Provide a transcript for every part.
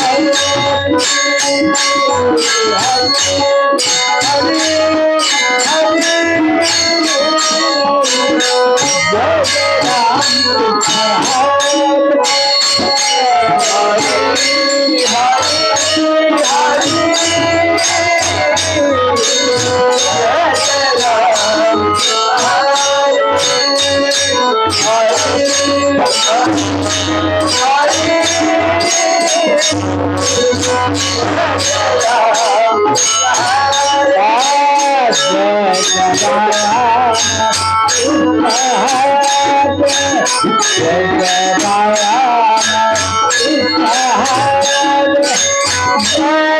Hare Hare Jai Ram, Jai Ram,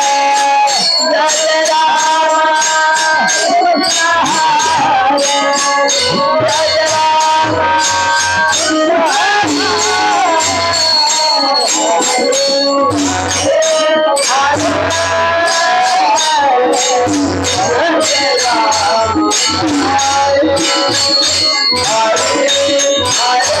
Hare Hare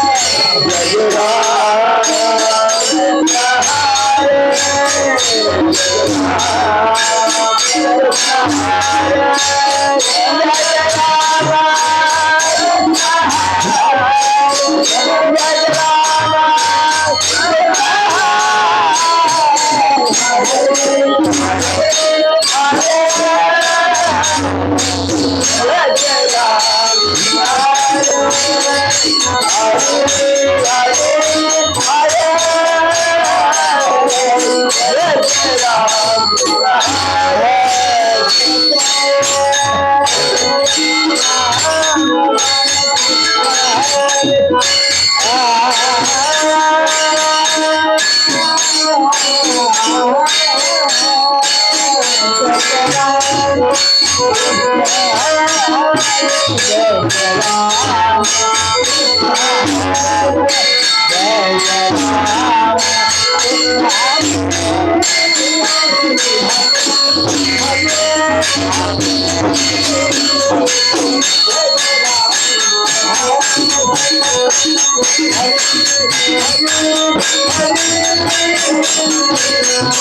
Yeah. Yeah. yeah, yeah.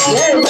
Yeah.